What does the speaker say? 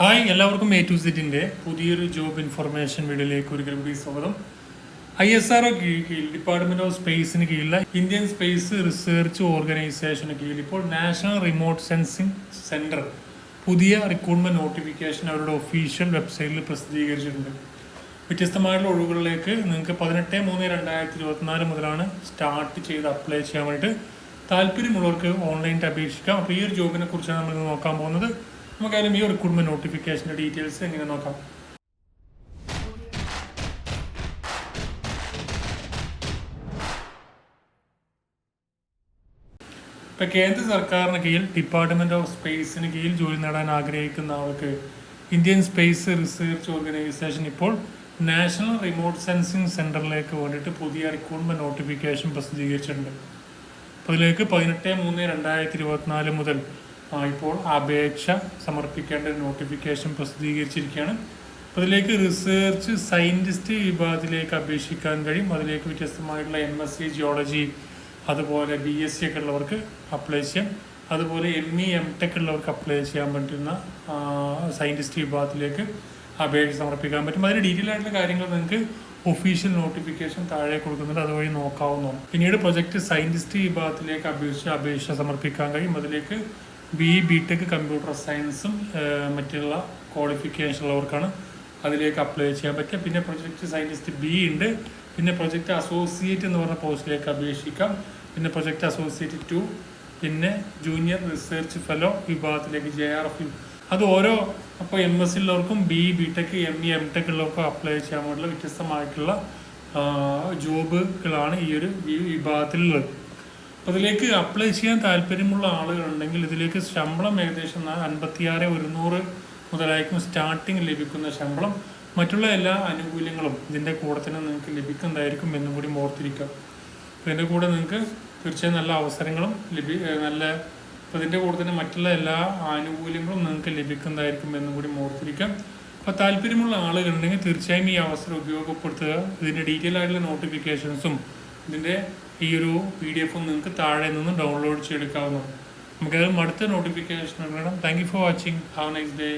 Hi എല്ലാവർക്കും A to സെറ്റിന്റെ പുതിയൊരു ജോബ് ഇൻഫർമേഷൻ വീഡിയോയിലേക്ക് ഒരിക്കൽ കൂടി സ്വാഗതം. ഐ എസ് ആർ കീഴിൽ ഡിപ്പാർട്ട്മെന്റ് ഓഫ് സ്പേസിന് കീഴിലെ ഇന്ത്യൻ സ്പേസ് റിസർച്ച് ഓർഗനൈസേഷന് കീഴിൽ ഇപ്പോൾ നാഷണൽ റിമോട്ട് സെൻസിംഗ് സെന്റർ പുതിയ റിക്രൂട്ട്മെന്റ് നോട്ടിഫിക്കേഷൻ അവരുടെ ഒഫീഷ്യൽ വെബ്സൈറ്റിൽ പ്രസിദ്ധീകരിച്ചിട്ടുണ്ട്. വ്യത്യസ്തമായിട്ടുള്ള ഒഴിവുകളിലേക്ക് നിങ്ങൾക്ക് പതിനെട്ട് മൂന്ന് രണ്ടായിരത്തി ഇരുപത്തിനാല് മുതലാണ് സ്റ്റാർട്ട് ചെയ്ത് അപ്ലൈ ചെയ്യാൻ വേണ്ടിയിട്ട് താല്പര്യമുള്ളവർക്ക് ഓൺലൈനായിട്ട് അപേക്ഷിക്കാം. അപ്പോൾ ഈ ഒരു ജോബിനെ കുറിച്ചാണ് നമ്മൾ നോക്കാൻ പോകുന്നത്. നമുക്കായാലും ഈ റിക്രൂട്ട്മെന്റ് നോട്ടിഫിക്കേഷന്റെ ഡീറ്റെയിൽസ് എങ്ങനെ നോക്കാം? ഇപ്പൊ കേന്ദ്ര സർക്കാരിന് കീഴിൽ ഡിപ്പാർട്ട്മെന്റ് ഓഫ് സ്പേസിന് കീഴിൽ ജോലി നേടാൻ ആഗ്രഹിക്കുന്ന ആൾക്ക് ഇന്ത്യൻ സ്പേസ് റിസർച്ച് ഓർഗനൈസേഷൻ ഇപ്പോൾ നാഷണൽ റിമോട്ട് സെൻസിങ് സെന്ററിലേക്ക് വേണ്ടിയിട്ട് പുതിയ റിക്രൂട്ട്മെന്റ് നോട്ടിഫിക്കേഷൻ പ്രസിദ്ധീകരിച്ചിട്ടുണ്ട്. അപ്പോൾ അതിലേക്ക് പതിനെട്ട് മൂന്ന് രണ്ടായിരത്തി ഇരുപത്തിനാല് മുതൽ ഇപ്പോൾ അപേക്ഷ സമർപ്പിക്കേണ്ട നോട്ടിഫിക്കേഷൻ പ്രസിദ്ധീകരിച്ചിരിക്കുകയാണ്. അപ്പോൾ ഇതിലേക്ക് റിസർച്ച് സയന്റിസ്റ്റ് വിഭാഗത്തിലേക്ക് അപേക്ഷിക്കാൻ കഴിയും. അതിലേക്ക് വ്യത്യസ്തമായിട്ടുള്ള എം എസ് സി ജിയോളജി അതുപോലെ ബി എസ് സി ഒക്കെ ഉള്ളവർക്ക് അപ്ലൈ ചെയ്യാം. അതുപോലെ എം ഇ എം ടെക് ഉള്ളവർക്ക് അപ്ലൈ ചെയ്യാൻ പറ്റുന്ന സയന്റിസ്റ്റ് വിഭാഗത്തിലേക്ക് അപേക്ഷ സമർപ്പിക്കാൻ പറ്റും. അതിന്റെ ഡീറ്റെയിൽ ആയിട്ടുള്ള കാര്യങ്ങൾ നിങ്ങൾക്ക് ഒഫീഷ്യൽ നോട്ടിഫിക്കേഷൻ താഴെ കൊടുക്കുന്നുണ്ട്. അതുവഴി നോക്കാവുന്നതാണ്. പിന്നീട് പ്രൊജക്റ്റ് സയന്റിസ്റ്റ് വിഭാഗത്തിലേക്ക് അപേക്ഷിച്ച് അപേക്ഷ സമർപ്പിക്കാൻ കഴിയും. അതിലേക്ക് B E B tech computer സയൻസും മറ്റുള്ള ക്വാളിഫിക്കേഷൻ ഉള്ളവർക്കാണ് അതിലേക്ക് അപ്ലൈ ചെയ്യാൻ പറ്റുക. പിന്നെ പ്രൊജക്റ്റ് സയന്റിസ്റ്റ് ബി ഉണ്ട്. പിന്നെ പ്രൊജക്റ്റ് അസോസിയേറ്റ് എന്ന് പറഞ്ഞ പോസ്റ്റിലേക്ക് അപേക്ഷിക്കാം. പിന്നെ പ്രൊജക്റ്റ് അസോസിയേറ്റ് ടു പിന്നെ ജൂനിയർ റിസർച്ച് ഫെലോ വിഭാഗത്തിലേക്ക് ജെ ആർ എഫ് അത് ഓരോ അപ്പോൾ എം എസ് ഉള്ളവർക്കും B B tech M E M tech ഉള്ളവർക്കും അപ്ലൈ ചെയ്യാൻ വേണ്ടിയുള്ള വ്യത്യസ്തമായിട്ടുള്ള ജോബുകളാണ് ഈ ഒരു വിഭാഗത്തിലുള്ളത്. അപ്പോൾ ഇതിലേക്ക് അപ്ലൈ ചെയ്യാൻ താല്പര്യമുള്ള ആളുകളുണ്ടെങ്കിൽ ഇതിലേക്ക് ശമ്പളം ഏകദേശം അൻപത്തിയാറ് ഒരുന്നൂറ് മുതലായിരിക്കും സ്റ്റാർട്ടിങ് ലഭിക്കുന്ന ശമ്പളം. മറ്റുള്ള എല്ലാ ആനുകൂല്യങ്ങളും ഇതിന്റെ കൂടെ തന്നെ നിങ്ങൾക്ക് ലഭിക്കുന്നതായിരിക്കും എന്നും കൂടി ഓർത്തിരിക്കാം അപ്പോൾ ഇതിന്റെ കൂടെ നിങ്ങൾക്ക് തീർച്ചയായും നല്ല അവസരങ്ങളും ലഭി നല്ല അപ്പോൾ ഇതിന്റെ കൂടെ തന്നെ മറ്റുള്ള എല്ലാ ആനുകൂല്യങ്ങളും നിങ്ങൾക്ക് ലഭിക്കുന്നതായിരിക്കും എന്നും കൂടി ഓർത്തിരിക്കാം അപ്പോൾ താല്പര്യമുള്ള ആളുകളുണ്ടെങ്കിൽ തീർച്ചയായും ഈ അവസരം ഉപയോഗപ്പെടുത്തുക. ഇതിന്റെ ഡീറ്റെയിൽ ആയിട്ടുള്ള നോട്ടിഫിക്കേഷൻസും ഇതിന്റെ ഈ ഒരു പി ഡി എഫും നിങ്ങൾക്ക് താഴെ നിന്നും ഡൗൺലോഡ് ചെയ്തെടുക്കാവുന്നതാണ്. നമുക്കത് അടുത്ത നോട്ടിഫിക്കേഷൻ നൽകണം thank you for watching have nice day